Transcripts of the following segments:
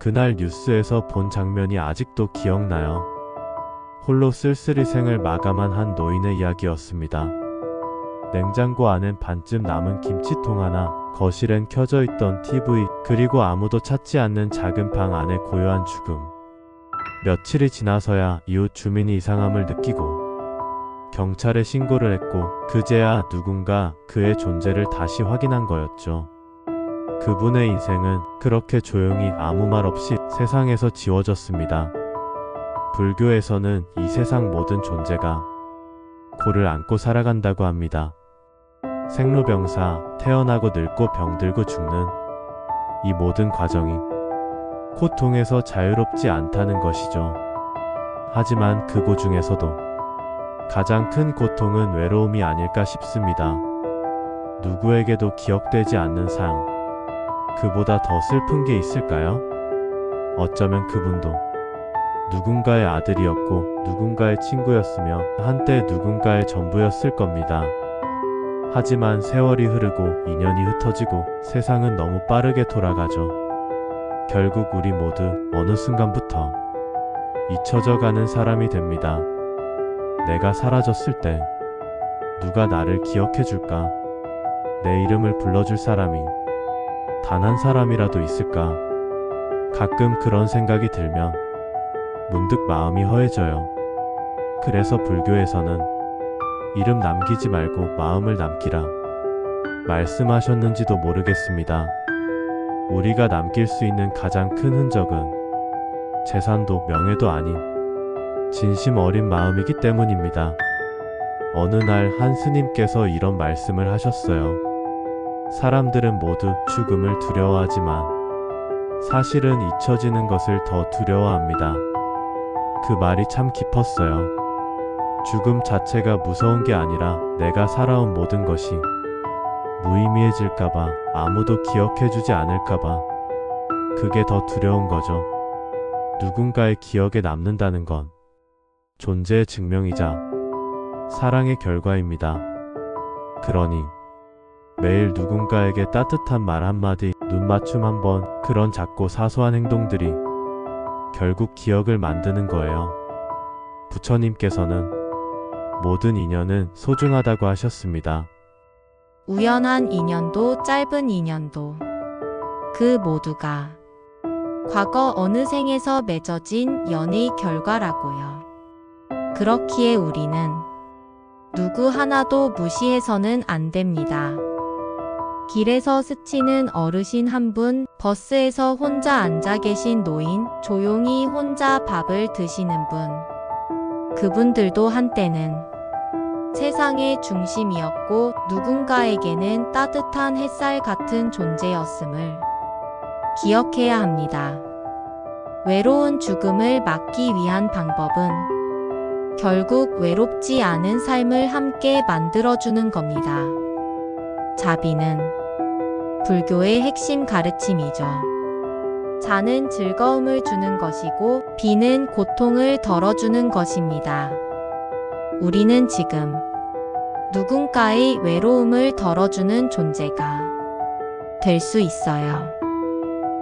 그날 뉴스에서 본 장면이 아직도 기억나요. 홀로 쓸쓸히 생을 마감한 한 노인의 이야기였습니다. 냉장고 안엔 반쯤 남은 김치통 하나, 거실엔 켜져 있던 TV, 그리고 아무도 찾지 않는 작은 방 안의 고요한 죽음. 며칠이 지나서야 이웃 주민이 이상함을 느끼고 경찰에 신고를 했고 그제야 누군가 그의 존재를 다시 확인한 거였죠. 그분의 인생은 그렇게 조용히 아무 말 없이 세상에서 지워졌습니다. 불교에서는 이 세상 모든 존재가 고를 안고 살아간다고 합니다. 생로병사, 태어나고 늙고 병들고 죽는 이 모든 과정이 고통에서 자유롭지 않다는 것이죠. 하지만 그 고 중에서도 가장 큰 고통은 외로움이 아닐까 싶습니다. 누구에게도 기억되지 않는 삶. 그보다 더 슬픈 게 있을까요? 어쩌면 그분도 누군가의 아들이었고 누군가의 친구였으며 한때 누군가의 전부였을 겁니다. 하지만 세월이 흐르고 인연이 흩어지고 세상은 너무 빠르게 돌아가죠. 결국 우리 모두 어느 순간부터 잊혀져 가는 사람이 됩니다. 내가 사라졌을 때 누가 나를 기억해 줄까? 내 이름을 불러줄 사람이 단 한 사람이라도 있을까? 가끔 그런 생각이 들면 문득 마음이 허해져요. 그래서 불교에서는 이름 남기지 말고 마음을 남기라 말씀하셨는지도 모르겠습니다. 우리가 남길 수 있는 가장 큰 흔적은 재산도 명예도 아닌 진심 어린 마음이기 때문입니다. 어느 날 한 스님께서 이런 말씀을 하셨어요. 사람들은 모두 죽음을 두려워하지만 사실은 잊혀지는 것을 더 두려워합니다. 그 말이 참 깊었어요. 죽음 자체가 무서운 게 아니라 내가 살아온 모든 것이 무의미해질까봐 아무도 기억해주지 않을까봐 그게 더 두려운 거죠. 누군가의 기억에 남는다는 건 존재의 증명이자 사랑의 결과입니다. 그러니 매일 누군가에게 따뜻한 말 한마디, 눈맞춤 한번 그런 작고 사소한 행동들이 결국 기억을 만드는 거예요. 부처님께서는 모든 인연은 소중하다고 하셨습니다. 우연한 인연도 짧은 인연도 그 모두가 과거 어느 생에서 맺어진 연의 결과라고요. 그렇기에 우리는 누구 하나도 무시해서는 안 됩니다. 길에서 스치는 어르신 한 분, 버스에서 혼자 앉아 계신 노인, 조용히 혼자 밥을 드시는 분. 그분들도 한때는 세상의 중심이었고 누군가에게는 따뜻한 햇살 같은 존재였음을 기억해야 합니다. 외로운 죽음을 막기 위한 방법은 결국 외롭지 않은 삶을 함께 만들어주는 겁니다. 자비는 불교의 핵심 가르침이죠. 자는 즐거움을 주는 것이고 비는 고통을 덜어주는 것입니다. 우리는 지금 누군가의 외로움을 덜어주는 존재가 될 수 있어요.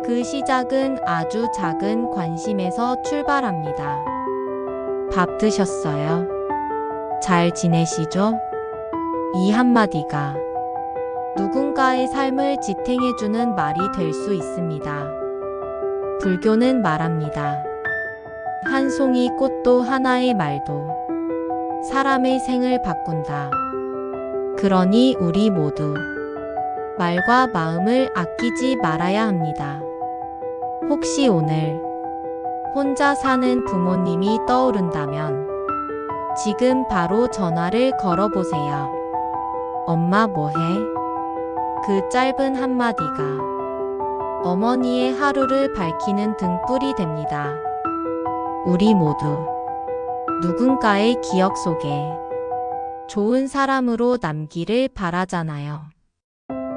그 시작은 아주 작은 관심에서 출발합니다. 밥 드셨어요? 잘 지내시죠? 이 한마디가 누군가의 삶을 지탱해주는 말이 될 수 있습니다. 불교는 말합니다. 한 송이 꽃도 하나의 말도 사람의 생을 바꾼다. 그러니 우리 모두 말과 마음을 아끼지 말아야 합니다. 혹시 오늘 혼자 사는 부모님이 떠오른다면 지금 바로 전화를 걸어보세요. 엄마 뭐해? 그 짧은 한마디가 어머니의 하루를 밝히는 등불이 됩니다. 우리 모두 누군가의 기억 속에 좋은 사람으로 남기를 바라잖아요.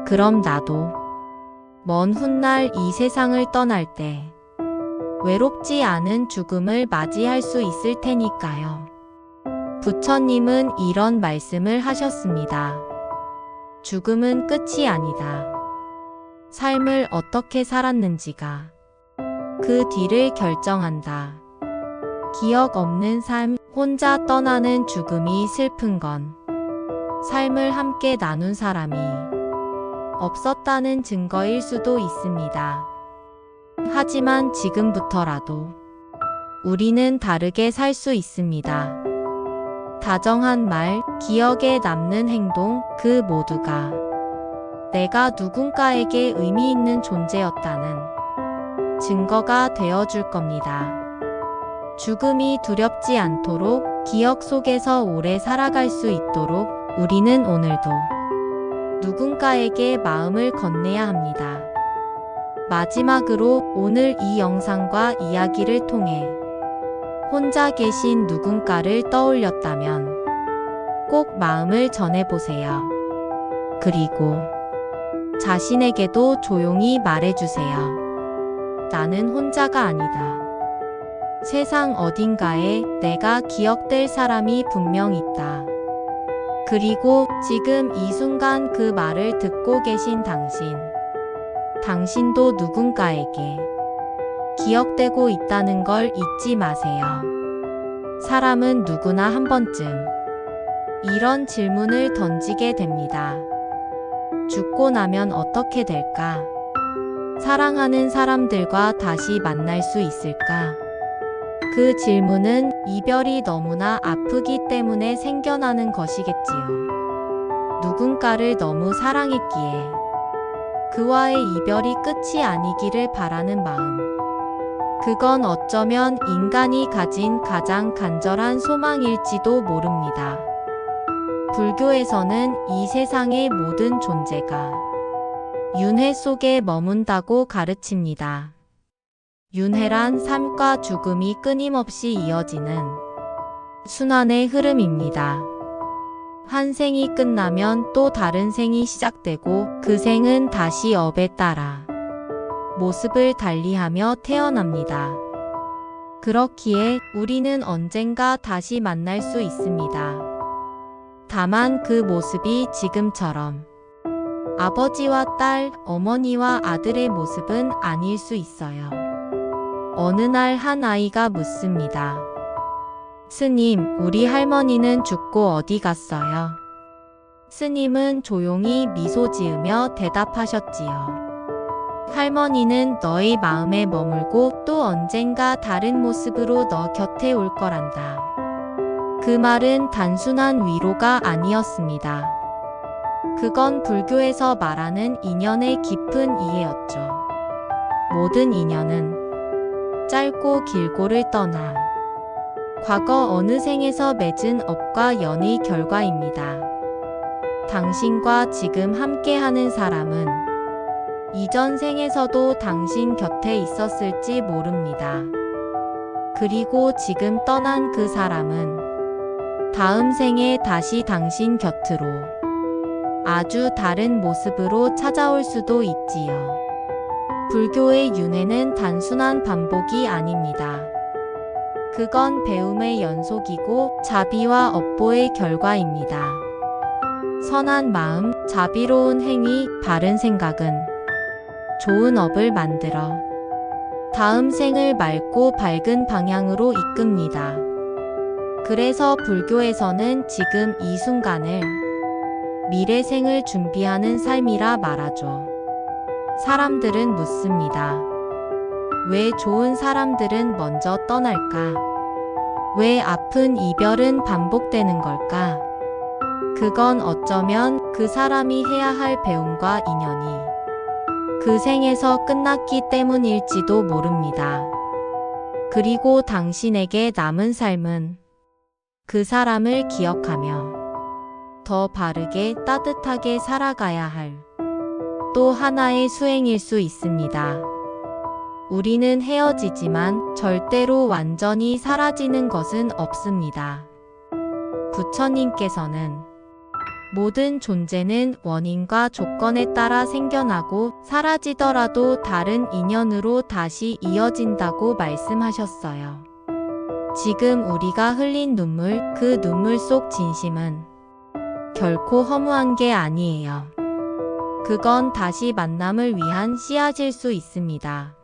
그럼 나도 먼 훗날 이 세상을 떠날 때 외롭지 않은 죽음을 맞이할 수 있을 테니까요. 부처님은 이런 말씀을 하셨습니다. 죽음은 끝이 아니다. 삶을 어떻게 살았는지가 그 뒤를 결정한다. 기억 없는 삶, 혼자 떠나는 죽음이 슬픈 건 삶을 함께 나눈 사람이 없었다는 증거일 수도 있습니다. 하지만 지금부터라도 우리는 다르게 살 수 있습니다. 다정한 말, 기억에 남는 행동, 그 모두가 내가 누군가에게 의미 있는 존재였다는 증거가 되어 줄 겁니다. 죽음이 두렵지 않도록 기억 속에서 오래 살아갈 수 있도록 우리는 오늘도 누군가에게 마음을 건네야 합니다. 마지막으로 오늘 이 영상과 이야기를 통해 혼자 계신 누군가를 떠올렸다면 꼭 마음을 전해보세요. 그리고 자신에게도 조용히 말해주세요. 나는 혼자가 아니다. 세상 어딘가에 내가 기억될 사람이 분명 있다. 그리고 지금 이 순간 그 말을 듣고 계신 당신. 당신도 누군가에게 기억되고 있다는 걸 잊지 마세요. 사람은 누구나 한 번쯤 이런 질문을 던지게 됩니다. 죽고 나면 어떻게 될까? 사랑하는 사람들과 다시 만날 수 있을까? 그 질문은 이별이 너무나 아프기 때문에 생겨나는 것이겠지요. 누군가를 너무 사랑했기에 그와의 이별이 끝이 아니기를 바라는 마음. 그건 어쩌면 인간이 가진 가장 간절한 소망일지도 모릅니다. 불교에서는 이 세상의 모든 존재가 윤회 속에 머문다고 가르칩니다. 윤회란 삶과 죽음이 끊임없이 이어지는 순환의 흐름입니다. 한 생이 끝나면 또 다른 생이 시작되고 그 생은 다시 업에 따라 모습을 달리하며 태어납니다. 그렇기에 우리는 언젠가 다시 만날 수 있습니다. 다만 그 모습이 지금처럼 아버지와 딸, 어머니와 아들의 모습은 아닐 수 있어요. 어느 날 한 아이가 묻습니다. 스님, 우리 할머니는 죽고 어디 갔어요? 스님은 조용히 미소 지으며 대답하셨지요. 할머니는 너의 마음에 머물고 또 언젠가 다른 모습으로 너 곁에 올 거란다. 그 말은 단순한 위로가 아니었습니다. 그건 불교에서 말하는 인연의 깊은 이해였죠. 모든 인연은 짧고 길고를 떠나 과거 어느 생에서 맺은 업과 연의 결과입니다. 당신과 지금 함께하는 사람은 이전 생에서도 당신 곁에 있었을지 모릅니다. 그리고 지금 떠난 그 사람은 다음 생에 다시 당신 곁으로 아주 다른 모습으로 찾아올 수도 있지요. 불교의 윤회는 단순한 반복이 아닙니다. 그건 배움의 연속이고 자비와 업보의 결과입니다. 선한 마음, 자비로운 행위, 바른 생각은 좋은 업을 만들어 다음 생을 맑고 밝은 방향으로 이끕니다. 그래서 불교에서는 지금 이 순간을 미래 생을 준비하는 삶이라 말하죠. 사람들은 묻습니다. 왜 좋은 사람들은 먼저 떠날까? 왜 아픈 이별은 반복되는 걸까? 그건 어쩌면 그 사람이 해야 할 배움과 인연이 그 생에서 끝났기 때문일지도 모릅니다. 그리고 당신에게 남은 삶은 그 사람을 기억하며 더 바르게 따뜻하게 살아가야 할 또 하나의 수행일 수 있습니다. 우리는 헤어지지만 절대로 완전히 사라지는 것은 없습니다. 부처님께서는 모든 존재는 원인과 조건에 따라 생겨나고 사라지더라도 다른 인연으로 다시 이어진다고 말씀하셨어요. 지금 우리가 흘린 눈물, 그 눈물 속 진심은 결코 허무한 게 아니에요. 그건 다시 만남을 위한 씨앗일 수 있습니다.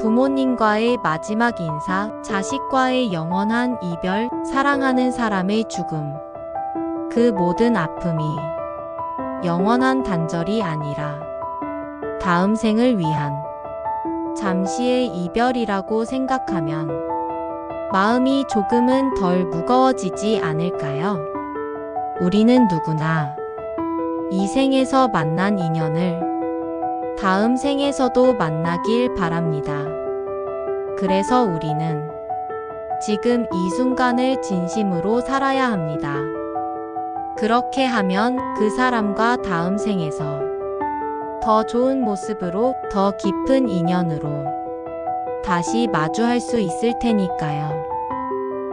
부모님과의 마지막 인사, 자식과의 영원한 이별, 사랑하는 사람의 죽음. 그 모든 아픔이 영원한 단절이 아니라 다음 생을 위한 잠시의 이별이라고 생각하면 마음이 조금은 덜 무거워지지 않을까요? 우리는 누구나 이 생에서 만난 인연을 다음 생에서도 만나길 바랍니다. 그래서 우리는 지금 이 순간을 진심으로 살아야 합니다. 그렇게 하면 그 사람과 다음 생에서 더 좋은 모습으로 더 깊은 인연으로 다시 마주할 수 있을 테니까요.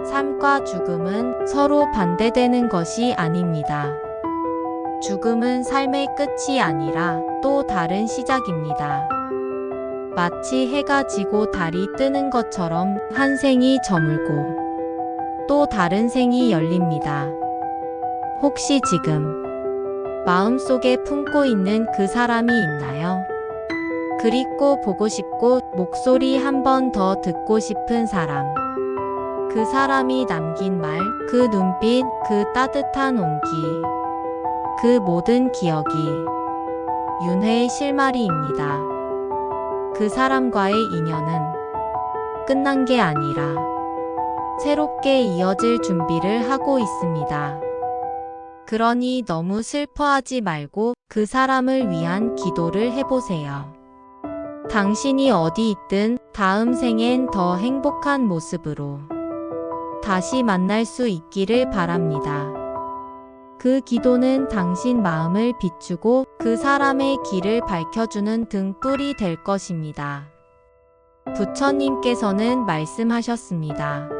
삶과 죽음은 서로 반대되는 것이 아닙니다. 죽음은 삶의 끝이 아니라 또 다른 시작입니다. 마치 해가 지고 달이 뜨는 것처럼 한 생이 저물고 또 다른 생이 열립니다. 혹시 지금 마음속에 품고 있는 그 사람이 있나요? 그립고 보고 싶고 목소리 한 번 더 듣고 싶은 사람. 그 사람이 남긴 말, 그 눈빛, 그 따뜻한 온기. 그 모든 기억이 윤회의 실마리입니다. 그 사람과의 인연은 끝난 게 아니라 새롭게 이어질 준비를 하고 있습니다. 그러니 너무 슬퍼하지 말고 그 사람을 위한 기도를 해보세요. 당신이 어디 있든 다음 생엔 더 행복한 모습으로 다시 만날 수 있기를 바랍니다. 그 기도는 당신 마음을 비추고 그 사람의 길을 밝혀주는 등불이 될 것입니다. 부처님께서는 말씀하셨습니다.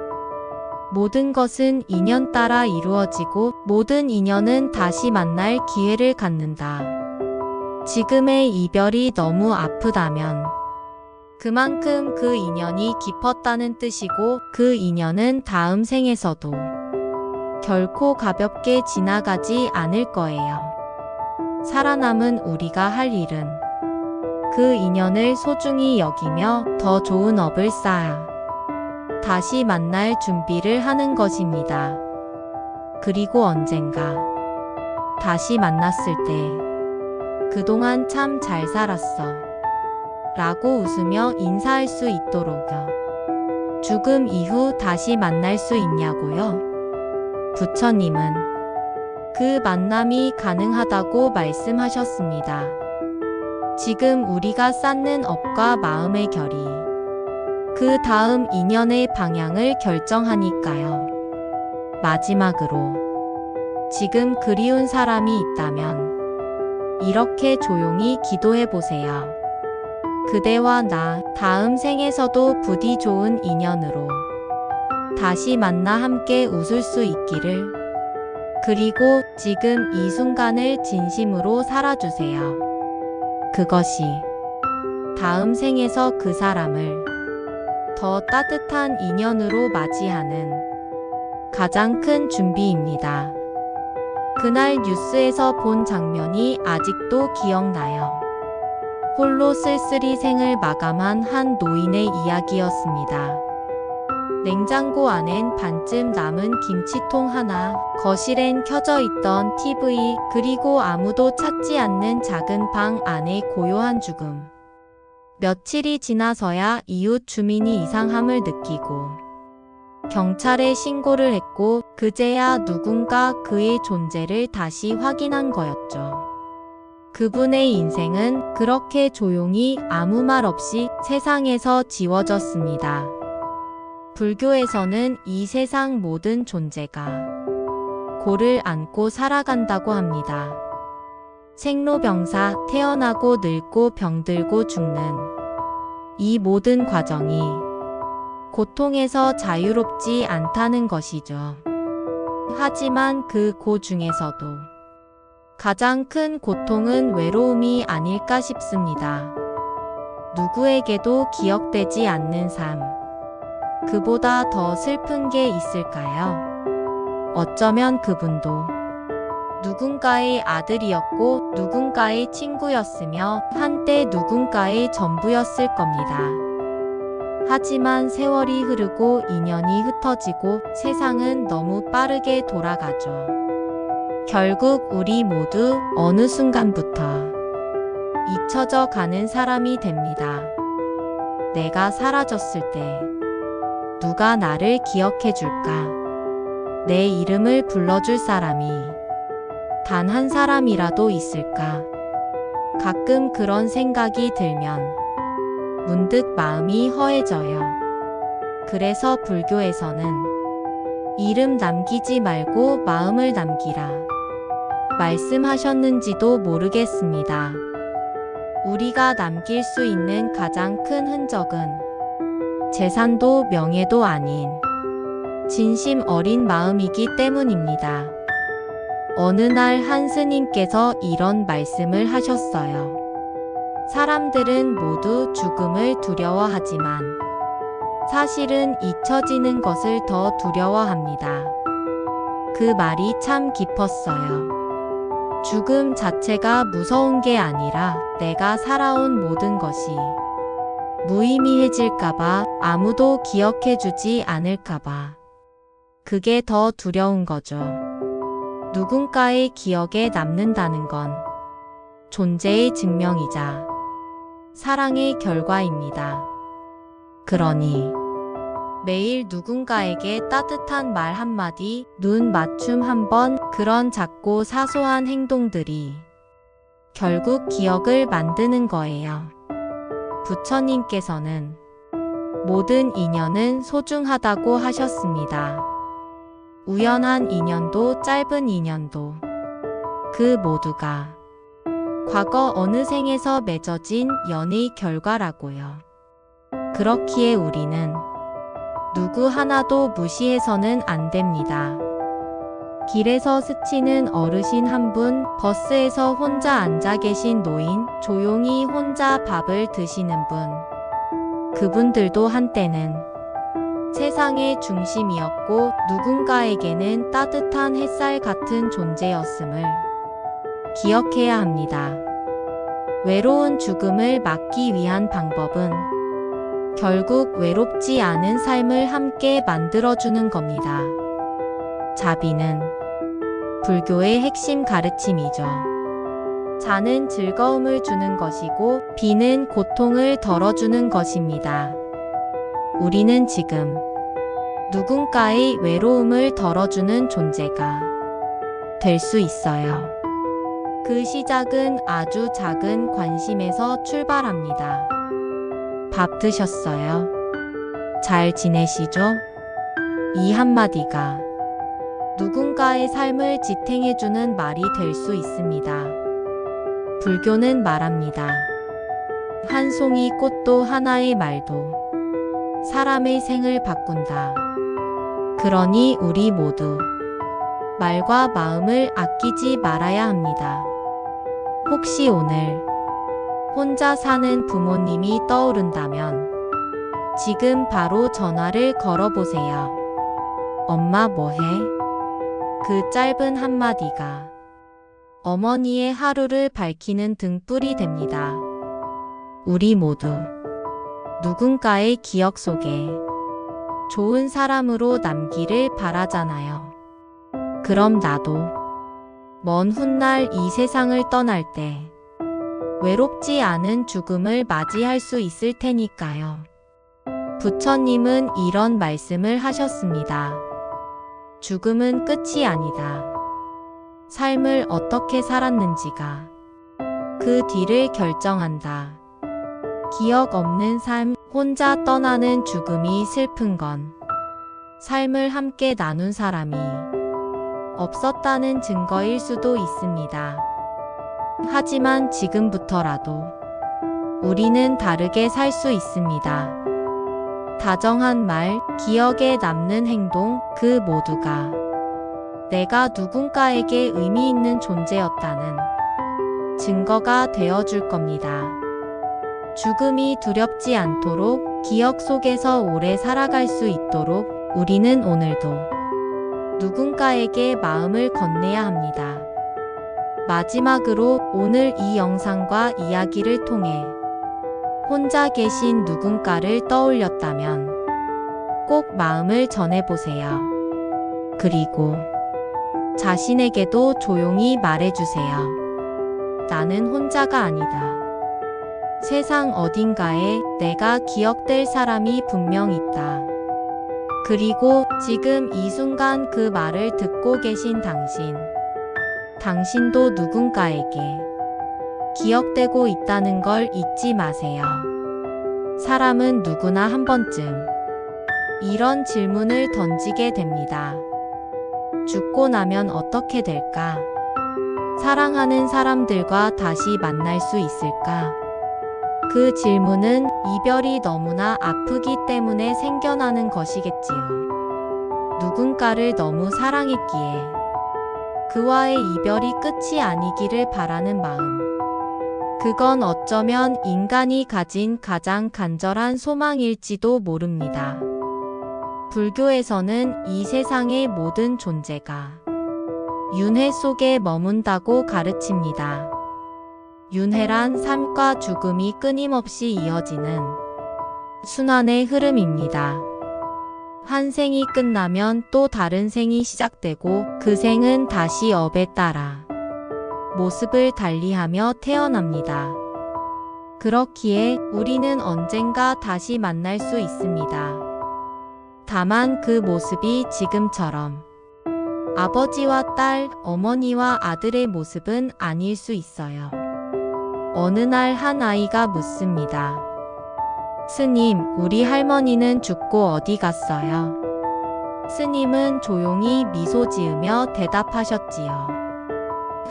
모든 것은 인연 따라 이루어지고 모든 인연은 다시 만날 기회를 갖는다. 지금의 이별이 너무 아프다면 그만큼 그 인연이 깊었다는 뜻이고 그 인연은 다음 생에서도 결코 가볍게 지나가지 않을 거예요. 살아남은 우리가 할 일은 그 인연을 소중히 여기며 더 좋은 업을 쌓아 다시 만날 준비를 하는 것입니다. 그리고 언젠가 다시 만났을 때 그동안 참 잘 살았어. 라고 웃으며 인사할 수 있도록요. 죽음 이후 다시 만날 수 있냐고요? 부처님은 그 만남이 가능하다고 말씀하셨습니다. 지금 우리가 쌓는 업과 마음의 결이 그 다음 인연의 방향을 결정하니까요. 마지막으로 지금 그리운 사람이 있다면 이렇게 조용히 기도해 보세요. 그대와 나 다음 생에서도 부디 좋은 인연으로 다시 만나 함께 웃을 수 있기를. 그리고 지금 이 순간을 진심으로 살아주세요. 그것이 다음 생에서 그 사람을 더 따뜻한 인연으로 맞이하는 가장 큰 준비입니다. 그날 뉴스에서 본 장면이 아직도 기억나요. 홀로 쓸쓸히 생을 마감한 한 노인의 이야기였습니다. 냉장고 안엔 반쯤 남은 김치통 하나, 거실엔 켜져 있던 TV, 그리고 아무도 찾지 않는 작은 방 안의 고요한 죽음. 며칠이 지나서야 이웃 주민이 이상함을 느끼고 경찰에 신고를 했고 그제야 누군가 그의 존재를 다시 확인한 거였죠. 그분의 인생은 그렇게 조용히 아무 말 없이 세상에서 지워졌습니다. 불교에서는 이 세상 모든 존재가 고를 안고 살아간다고 합니다. 생로병사, 태어나고 늙고 병들고 죽는 이 모든 과정이 고통에서 자유롭지 않다는 것이죠. 하지만 그 고 중에서도 가장 큰 고통은 외로움이 아닐까 싶습니다. 누구에게도 기억되지 않는 삶. 그보다 더 슬픈 게 있을까요? 어쩌면 그분도 누군가의 아들이었고 누군가의 친구였으며 한때 누군가의 전부였을 겁니다. 하지만 세월이 흐르고 인연이 흩어지고 세상은 너무 빠르게 돌아가죠. 결국 우리 모두 어느 순간부터 잊혀져 가는 사람이 됩니다. 내가 사라졌을 때 누가 나를 기억해 줄까? 내 이름을 불러줄 사람이 단 한 사람이라도 있을까? 가끔 그런 생각이 들면 문득 마음이 허해져요. 그래서 불교에서는 이름 남기지 말고 마음을 남기라. 말씀하셨는지도 모르겠습니다. 우리가 남길 수 있는 가장 큰 흔적은 재산도 명예도 아닌 진심 어린 마음이기 때문입니다. 어느 날 한 스님께서 이런 말씀을 하셨어요. 사람들은 모두 죽음을 두려워하지만 사실은 잊혀지는 것을 더 두려워합니다. 그 말이 참 깊었어요. 죽음 자체가 무서운 게 아니라 내가 살아온 모든 것이 무의미해질까봐 아무도 기억해주지 않을까봐. 그게 더 두려운 거죠. 누군가의 기억에 남는다는 건 존재의 증명이자 사랑의 결과입니다. 그러니 매일 누군가에게 따뜻한 말 한마디, 눈 맞춤 한 번, 그런 작고 사소한 행동들이 결국 기억을 만드는 거예요. 부처님께서는 모든 인연은 소중하다고 하셨습니다. 우연한 인연도 짧은 인연도 그 모두가 과거 어느 생에서 맺어진 연의 결과라고요. 그렇기에 우리는 누구 하나도 무시해서는 안 됩니다. 길에서 스치는 어르신 한 분, 버스에서 혼자 앉아 계신 노인, 조용히 혼자 밥을 드시는 분. 그분들도 한때는 세상의 중심이었고 누군가에게는 따뜻한 햇살 같은 존재였음을 기억해야 합니다. 외로운 죽음을 막기 위한 방법은 결국 외롭지 않은 삶을 함께 만들어주는 겁니다. 자비는 불교의 핵심 가르침이죠. 자는 즐거움을 주는 것이고 비는 고통을 덜어주는 것입니다. 우리는 지금 누군가의 외로움을 덜어주는 존재가 될 수 있어요. 그 시작은 아주 작은 관심에서 출발합니다. 밥 드셨어요? 잘 지내시죠? 이 한마디가 누군가의 삶을 지탱해주는 말이 될 수 있습니다. 불교는 말합니다. 한 송이 꽃도 하나의 말도 사람의 생을 바꾼다. 그러니 우리 모두 말과 마음을 아끼지 말아야 합니다. 혹시 오늘 혼자 사는 부모님이 떠오른다면 지금 바로 전화를 걸어보세요. 엄마 뭐해? 그 짧은 한마디가 어머니의 하루를 밝히는 등불이 됩니다. 우리 모두 누군가의 기억 속에 좋은 사람으로 남기를 바라잖아요. 그럼 나도 먼 훗날 이 세상을 떠날 때 외롭지 않은 죽음을 맞이할 수 있을 테니까요. 부처님은 이런 말씀을 하셨습니다. 죽음은 끝이 아니다. 삶을 어떻게 살았는지가 그 뒤를 결정한다. 기억 없는 삶, 혼자 떠나는 죽음이 슬픈 건 삶을 함께 나눈 사람이 없었다는 증거일 수도 있습니다. 하지만 지금부터라도 우리는 다르게 살 수 있습니다. 다정한 말, 기억에 남는 행동, 그 모두가 내가 누군가에게 의미 있는 존재였다는 증거가 되어 줄 겁니다. 죽음이 두렵지 않도록 기억 속에서 오래 살아갈 수 있도록 우리는 오늘도 누군가에게 마음을 건네야 합니다. 마지막으로 오늘 이 영상과 이야기를 통해 혼자 계신 누군가를 떠올렸다면 꼭 마음을 전해보세요. 그리고 자신에게도 조용히 말해주세요. 나는 혼자가 아니다. 세상 어딘가에 내가 기억될 사람이 분명 있다. 그리고 지금 이 순간 그 말을 듣고 계신 당신. 당신도 누군가에게 기억되고 있다는 걸 잊지 마세요. 사람은 누구나 한 번쯤 이런 질문을 던지게 됩니다. 죽고 나면 어떻게 될까? 사랑하는 사람들과 다시 만날 수 있을까? 그 질문은 이별이 너무나 아프기 때문에 생겨나는 것이겠지요. 누군가를 너무 사랑했기에 그와의 이별이 끝이 아니기를 바라는 마음. 그건 어쩌면 인간이 가진 가장 간절한 소망일지도 모릅니다. 불교에서는 이 세상의 모든 존재가 윤회 속에 머문다고 가르칩니다. 윤회란 삶과 죽음이 끊임없이 이어지는 순환의 흐름입니다. 한 생이 끝나면 또 다른 생이 시작되고 그 생은 다시 업에 따라 모습을 달리하며 태어납니다. 그렇기에 우리는 언젠가 다시 만날 수 있습니다. 다만 그 모습이 지금처럼 아버지와 딸, 어머니와 아들의 모습은 아닐 수 있어요. 어느 날 한 아이가 묻습니다. 스님, 우리 할머니는 죽고 어디 갔어요? 스님은 조용히 미소 지으며 대답하셨지요.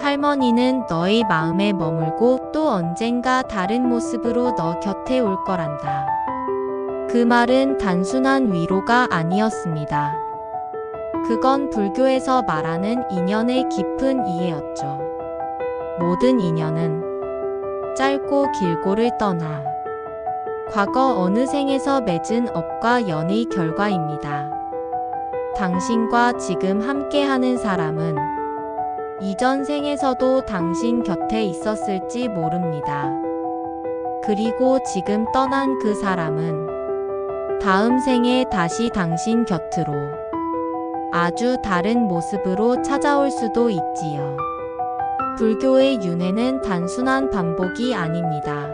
할머니는 너의 마음에 머물고 또 언젠가 다른 모습으로 너 곁에 올 거란다. 그 말은 단순한 위로가 아니었습니다. 그건 불교에서 말하는 인연의 깊은 이해였죠. 모든 인연은 짧고 길고를 떠나 과거 어느 생에서 맺은 업과 연의 결과입니다. 당신과 지금 함께하는 사람은 이전 생에서도 당신 곁에 있었을지 모릅니다. 그리고 지금 떠난 그 사람은 다음 생에 다시 당신 곁으로 아주 다른 모습으로 찾아올 수도 있지요. 불교의 윤회는 단순한 반복이 아닙니다.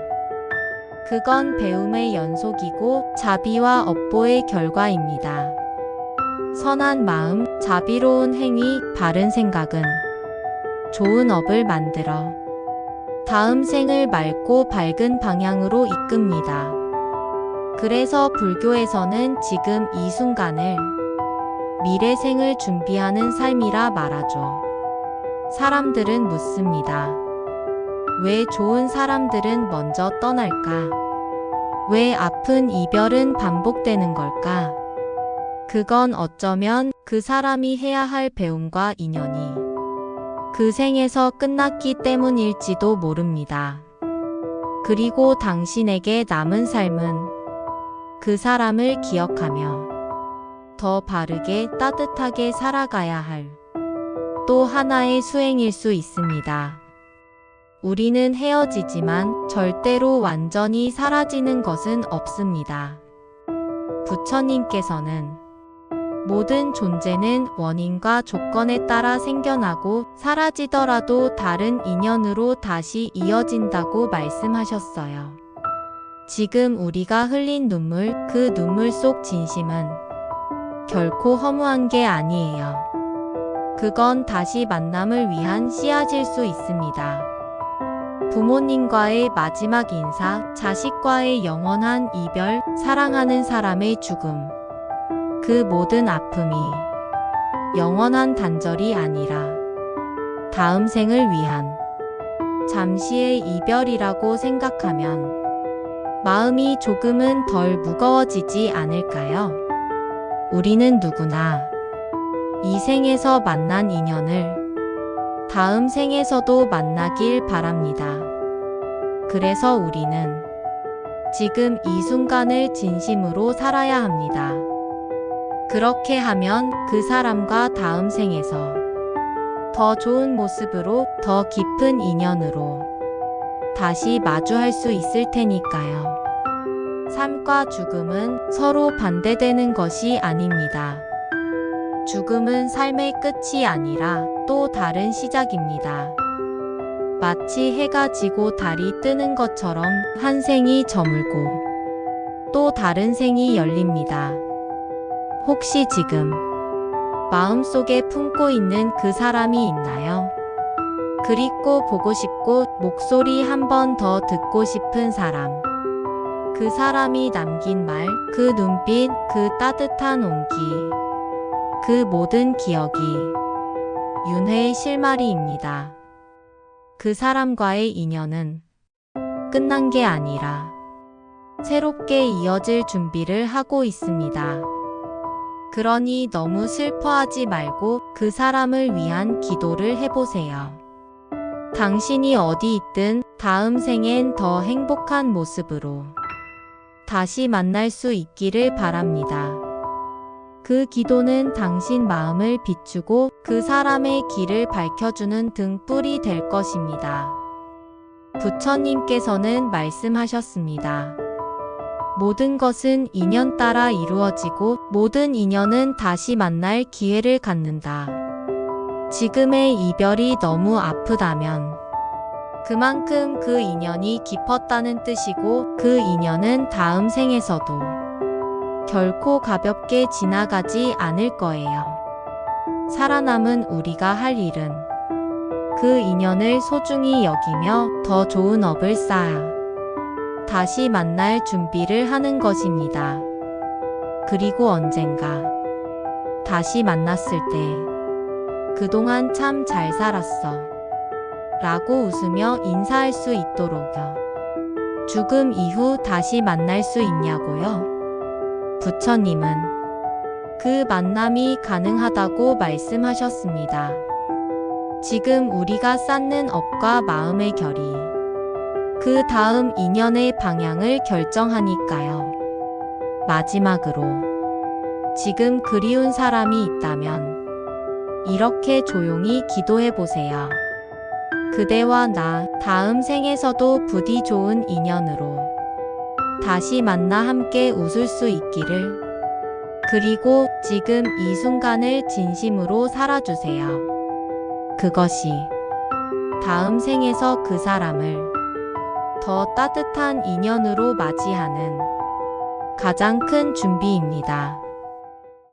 그건 배움의 연속이고 자비와 업보의 결과입니다. 선한 마음, 자비로운 행위, 바른 생각은 좋은 업을 만들어 다음 생을 맑고 밝은 방향으로 이끕니다. 그래서 불교에서는 지금 이 순간을 미래 생을 준비하는 삶이라 말하죠. 사람들은 묻습니다. 왜 좋은 사람들은 먼저 떠날까? 왜 아픈 이별은 반복되는 걸까? 그건 어쩌면 그 사람이 해야 할 배움과 인연이 그 생에서 끝났기 때문일지도 모릅니다. 그리고 당신에게 남은 삶은 그 사람을 기억하며 더 바르게 따뜻하게 살아가야 할 또 하나의 수행일 수 있습니다. 우리는 헤어지지만 절대로 완전히 사라지는 것은 없습니다. 부처님께서는 모든 존재는 원인과 조건에 따라 생겨나고 사라지더라도 다른 인연으로 다시 이어진다고 말씀하셨어요. 지금 우리가 흘린 눈물, 그 눈물 속 진심은 결코 허무한 게 아니에요. 그건 다시 만남을 위한 씨앗일 수 있습니다. 부모님과의 마지막 인사, 자식과의 영원한 이별, 사랑하는 사람의 죽음. 그 모든 아픔이 영원한 단절이 아니라 다음 생을 위한 잠시의 이별이라고 생각하면 마음이 조금은 덜 무거워지지 않을까요? 우리는 누구나 이 생에서 만난 인연을 다음 생에서도 만나길 바랍니다. 그래서 우리는 지금 이 순간을 진심으로 살아야 합니다. 그렇게 하면 그 사람과 다음 생에서 더 좋은 모습으로 더 깊은 인연으로 다시 마주할 수 있을 테니까요. 삶과 죽음은 서로 반대되는 것이 아닙니다. 죽음은 삶의 끝이 아니라 또 다른 시작입니다. 마치 해가 지고 달이 뜨는 것처럼 한 생이 저물고 또 다른 생이 열립니다. 혹시 지금 마음속에 품고 있는 그 사람이 있나요? 그립고 보고 싶고 목소리 한 번 더 듣고 싶은 사람. 그 사람이 남긴 말, 그 눈빛, 그 따뜻한 온기. 그 모든 기억이 윤회의 실마리입니다. 그 사람과의 인연은 끝난 게 아니라 새롭게 이어질 준비를 하고 있습니다. 그러니 너무 슬퍼하지 말고 그 사람을 위한 기도를 해보세요. 당신이 어디 있든 다음 생엔 더 행복한 모습으로 다시 만날 수 있기를 바랍니다. 그 기도는 당신 마음을 비추고 그 사람의 길을 밝혀주는 등불이 될 것입니다. 부처님께서는 말씀하셨습니다. 모든 것은 인연 따라 이루어지고 모든 인연은 다시 만날 기회를 갖는다. 지금의 이별이 너무 아프다면 그만큼 그 인연이 깊었다는 뜻이고 그 인연은 다음 생에서도 결코 가볍게 지나가지 않을 거예요. 살아남은 우리가 할 일은 그 인연을 소중히 여기며 더 좋은 업을 쌓아 다시 만날 준비를 하는 것입니다. 그리고 언젠가 다시 만났을 때 그동안 참 잘 살았어. 라고 웃으며 인사할 수 있도록요. 죽음 이후 다시 만날 수 있냐고요? 부처님은 그 만남이 가능하다고 말씀하셨습니다. 지금 우리가 쌓는 업과 마음의 결이 그 다음 인연의 방향을 결정하니까요. 마지막으로 지금 그리운 사람이 있다면 이렇게 조용히 기도해 보세요. 그대와 나 다음 생에서도 부디 좋은 인연으로 다시 만나 함께 웃을 수 있기를. 그리고 지금 이 순간을 진심으로 살아주세요. 그것이 다음 생에서 그 사람을 더 따뜻한 인연으로 맞이하는 가장 큰 준비입니다.